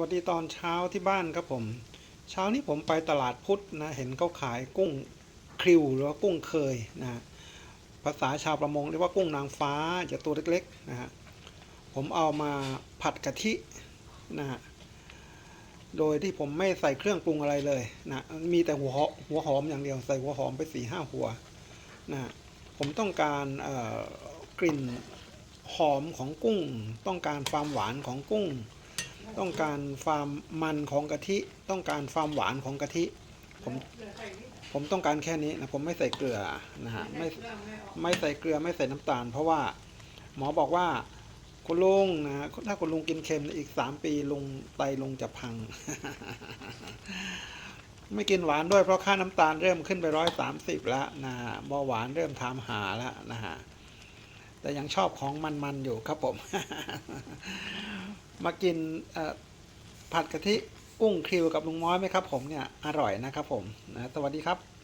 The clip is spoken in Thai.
วัสดีตอนเช้าที่บ้านครับผม เช้านี้ผมไปตลาดพุทธนะ เห็นเขาขายกุ้งคริวหรือว่ากุ้งเคยนะ ภาษาชาวประมงเรียกว่ากุ้งนางฟ้าจะตัวเล็กๆนะฮะ ผมเอามาผัดกะทินะฮะ โดยที่ผมไม่ใส่เครื่องปรุงอะไรเลยนะ มีแต่หัวหอหัวหอมอย่างเดียวใส่หัวหอมไปสี่ห้าหัวนะฮะผมต้องการกลิ่นหอมของกุ้ง ต้องการความหวานของกุ้ง ต้องการความมันของกะทิ ต้องการความหวานของกะทิ ผมผมต้องการแค่นี้นะผมไม่ใส่เกลือนะฮะไม่ไม่ใส่เกลือไม่ใส่น้ำตาล เพราะว่าหมอบอกว่าคุณลุงนะถ้าคุณลุงกินเค็มอีกสามปีลุงไตลุงจะพัง ไม่กินหวานด้วยเพราะค่าน้ำตาลเริ่มขึ้นไปร้อยสามสิบแล้วนะฮะเบาหวานเริ่มถามหาแล้วนะฮะแต่ยังชอบของมันๆอยู่ครับผม มากินผัดกะทิกุ้งคิวกับลุงม้อยไหมครับผมเนี่ยอร่อยนะครับผมนะสวัสดีครับ